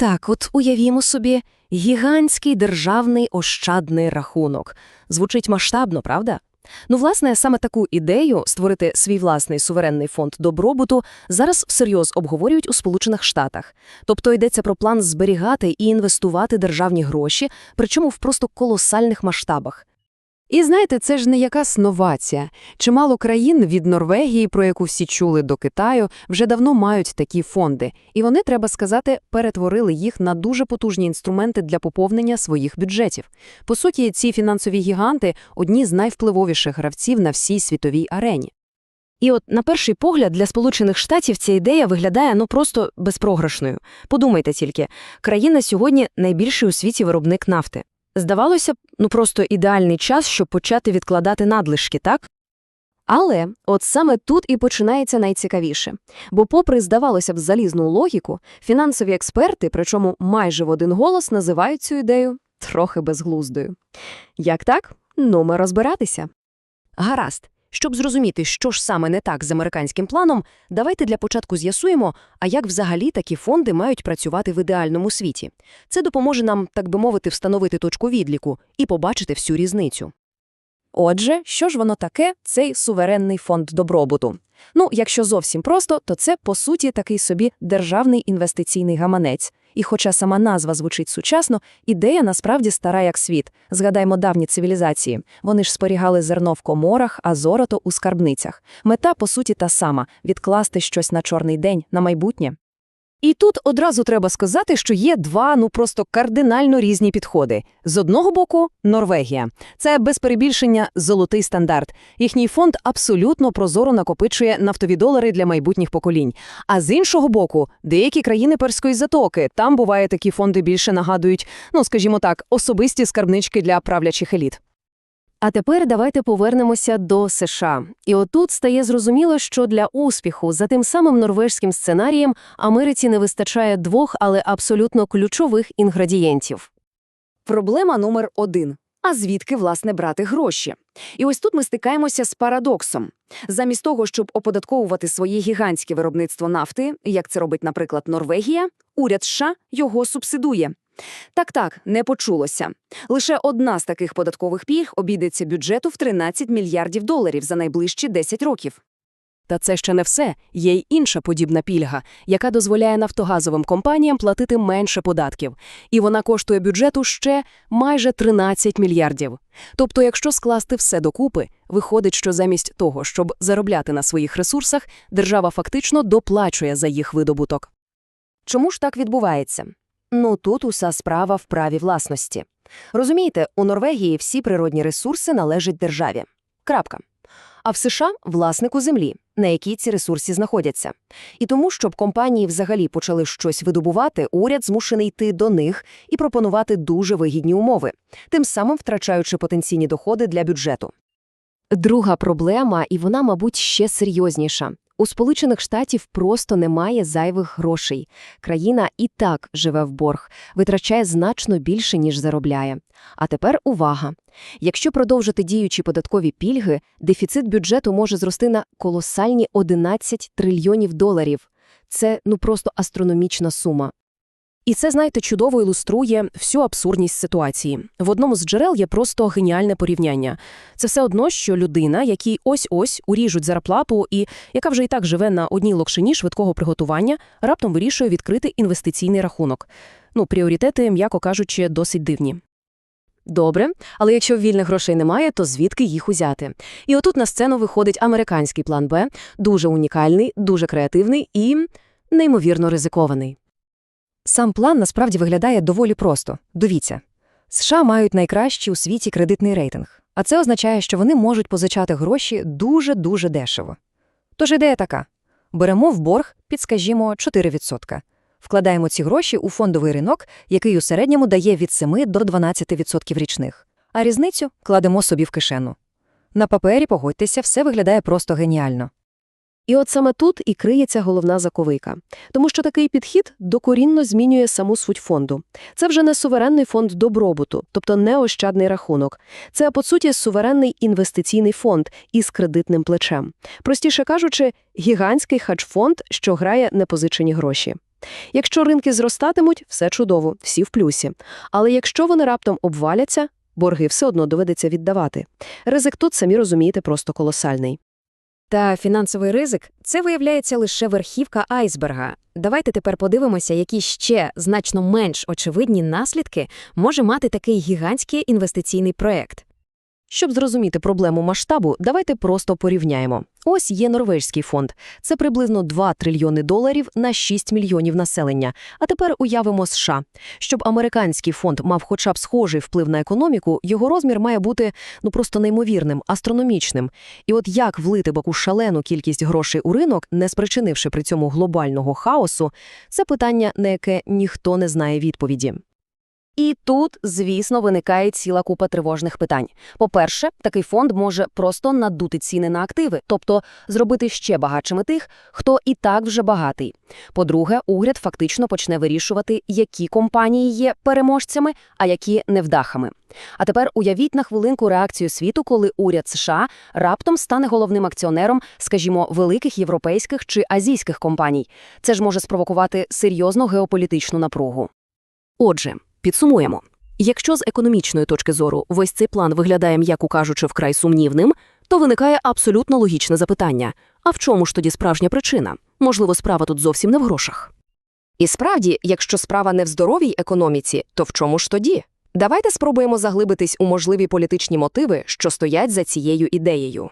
Так, от уявімо собі, гігантський державний ощадний рахунок. Звучить масштабно, правда? Ну, власне, саме таку ідею створити свій власний суверенний фонд добробуту зараз всерйоз обговорюють у Сполучених Штатах. Тобто йдеться про план зберігати і інвестувати державні гроші, причому в просто колосальних масштабах. І знаєте, це ж не якась новація. Чимало країн від Норвегії, про яку всі чули, до Китаю, вже давно мають такі фонди. І вони, треба сказати, перетворили їх на дуже потужні інструменти для поповнення своїх бюджетів. По суті, ці фінансові гіганти – одні з найвпливовіших гравців на всій світовій арені. І от на перший погляд для Сполучених Штатів ця ідея виглядає ну просто безпрограшною. Подумайте тільки, країна сьогодні найбільший у світі виробник нафти. Здавалося б, ну просто ідеальний час, щоб почати відкладати надлишки, так? Але от саме тут і починається найцікавіше. Бо, попри, здавалося б, залізну логіку, фінансові експерти, причому майже в один голос, називають цю ідею трохи безглуздою. Як так? Ну, ми розбиратися. Гаразд. Щоб зрозуміти, що ж саме не так з американським планом, давайте для початку з'ясуємо, а як взагалі такі фонди мають працювати в ідеальному світі. Це допоможе нам, так би мовити, встановити точку відліку і побачити всю різницю. Отже, що ж воно таке, цей суверенний фонд добробуту? Ну, якщо зовсім просто, то це, по суті, такий собі державний інвестиційний гаманець. І хоча сама назва звучить сучасно, ідея насправді стара як світ. Згадаймо давні цивілізації. Вони ж спорігали зерно в коморах, а золото у скарбницях. Мета, по суті, та сама – відкласти щось на чорний день, на майбутнє. І тут одразу треба сказати, що є два, ну просто кардинально різні підходи. З одного боку – Норвегія. Це, без перебільшення, золотий стандарт. Їхній фонд абсолютно прозоро накопичує нафтові долари для майбутніх поколінь. А з іншого боку – деякі країни Перської затоки. Там, буває, такі фонди більше нагадують, ну, скажімо так, особисті скарбнички для правлячих еліт. А тепер давайте повернемося до США. І отут стає зрозуміло, що для успіху за тим самим норвежським сценарієм Америці не вистачає двох, але абсолютно ключових інгредієнтів. Проблема номер один. А звідки, власне, брати гроші? І ось тут ми стикаємося з парадоксом. Замість того, щоб оподатковувати своє гігантське виробництво нафти, як це робить, наприклад, Норвегія, уряд США його субсидує. Так-так, не почулося. Лише одна з таких податкових пільг обійдеться бюджету в 13 мільярдів доларів за найближчі 10 років. Та це ще не все. Є й інша подібна пільга, яка дозволяє нафтогазовим компаніям платити менше податків. І вона коштує бюджету ще майже 13 мільярдів. Тобто, якщо скласти все докупи, виходить, що замість того, щоб заробляти на своїх ресурсах, держава фактично доплачує за їх видобуток. Чому ж так відбувається? Ну тут уся справа в праві власності. Розумієте, у Норвегії всі природні ресурси належать державі. Крапка. А в США – власнику землі, на якій ці ресурси знаходяться. І тому, щоб компанії взагалі почали щось видобувати, уряд змушений йти до них і пропонувати дуже вигідні умови, тим самим втрачаючи потенційні доходи для бюджету. Друга проблема, і вона, мабуть, ще серйозніша. У Сполучених Штатів просто немає зайвих грошей. Країна і так живе в борг, витрачає значно більше, ніж заробляє. А тепер увага. Якщо продовжити діючі податкові пільги, дефіцит бюджету може зрости на колосальні 11 трильйонів доларів. Це ну просто астрономічна сума. І це, знаєте, чудово ілюструє всю абсурдність ситуації. В одному з джерел є просто геніальне порівняння. Це все одно, що людина, якій ось-ось уріжуть зарплату і яка вже і так живе на одній локшині швидкого приготування, раптом вирішує відкрити інвестиційний рахунок. Ну, пріоритети, м'яко кажучи, досить дивні. Добре, але якщо вільних грошей немає, то звідки їх узяти? І отут на сцену виходить американський план Б, дуже унікальний, дуже креативний і неймовірно ризикований. Сам план насправді виглядає доволі просто. Дивіться. США мають найкращий у світі кредитний рейтинг, а це означає, що вони можуть позичати гроші дуже-дуже дешево. Тож ідея така. Беремо в борг під, скажімо, 4%. Вкладаємо ці гроші у фондовий ринок, який у середньому дає від 7 до 12% річних, а різницю кладемо собі в кишену. На папері, погодьтеся, все виглядає просто геніально. І от саме тут і криється головна заковика. Тому що такий підхід докорінно змінює саму суть фонду. Це вже не суверенний фонд добробуту, тобто не ощадний рахунок. Це, по суті, суверенний інвестиційний фонд із кредитним плечем. Простіше кажучи, гігантський хедж-фонд, що грає непозичені гроші. Якщо ринки зростатимуть, все чудово, всі в плюсі. Але якщо вони раптом обваляться, борги все одно доведеться віддавати. Ризик тут, самі розумієте, просто колосальний. Та фінансовий ризик – це, виявляється, лише верхівка айсберга. Давайте тепер подивимося, які ще значно менш очевидні наслідки може мати такий гігантський інвестиційний проект. Щоб зрозуміти проблему масштабу, давайте просто порівняємо. Ось є норвежський фонд. Це приблизно 2 трильйони доларів на 6 мільйонів населення. А тепер уявимо США. Щоб американський фонд мав хоча б схожий вплив на економіку, його розмір має бути ну просто неймовірним, астрономічним. І от як влити таку шалену кількість грошей у ринок, не спричинивши при цьому глобального хаосу, це питання, на яке ніхто не знає відповіді. І тут, звісно, виникає ціла купа тривожних питань. По-перше, такий фонд може просто надути ціни на активи, тобто зробити ще багатшими тих, хто і так вже багатий. По-друге, уряд фактично почне вирішувати, які компанії є переможцями, а які невдахами. А тепер уявіть на хвилинку реакцію світу, коли уряд США раптом стане головним акціонером, скажімо, великих європейських чи азійських компаній. Це ж може спровокувати серйозну геополітичну напругу. Отже, підсумуємо. Якщо з економічної точки зору весь цей план виглядає, м'яко кажучи, вкрай сумнівним, то виникає абсолютно логічне запитання. А в чому ж тоді справжня причина? Можливо, справа тут зовсім не в грошах. І справді, якщо справа не в здоровій економіці, то в чому ж тоді? Давайте спробуємо заглибитись у можливі політичні мотиви, що стоять за цією ідеєю.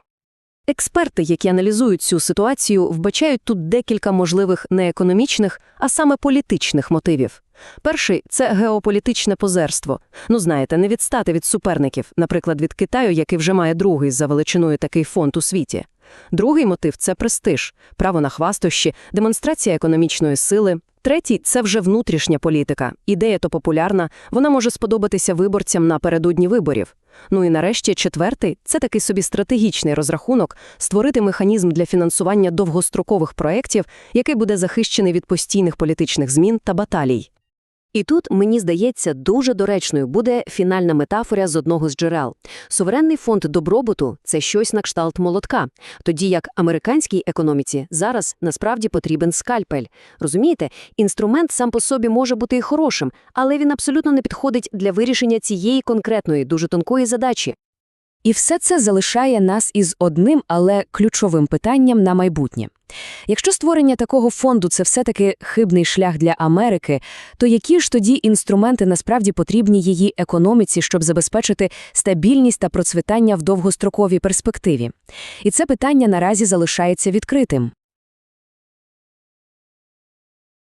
Експерти, які аналізують цю ситуацію, вбачають тут декілька можливих не економічних, а саме політичних мотивів. Перший – це геополітичне позерство. Ну, знаєте, не відстати від суперників, наприклад, від Китаю, який вже має другий за величиною такий фонд у світі. Другий мотив – це престиж, право на хвастощі, демонстрація економічної сили. Третій – це вже внутрішня політика. Ідея то популярна, вона може сподобатися виборцям напередодні виборів. Ну і нарешті четвертий – це такий собі стратегічний розрахунок – створити механізм для фінансування довгострокових проєктів, який буде захищений від постійних політичних змін та баталій. І тут, мені здається, дуже доречною буде фінальна метафора з одного з джерел. Суверенний фонд добробуту – це щось на кшталт молотка, тоді як американській економіці зараз насправді потрібен скальпель. Розумієте, інструмент сам по собі може бути і хорошим, але він абсолютно не підходить для вирішення цієї конкретної, дуже тонкої задачі. І все це залишає нас із одним, але ключовим питанням на майбутнє. Якщо створення такого фонду – це все-таки хибний шлях для Америки, то які ж тоді інструменти насправді потрібні її економіці, щоб забезпечити стабільність та процвітання в довгостроковій перспективі? І це питання наразі залишається відкритим.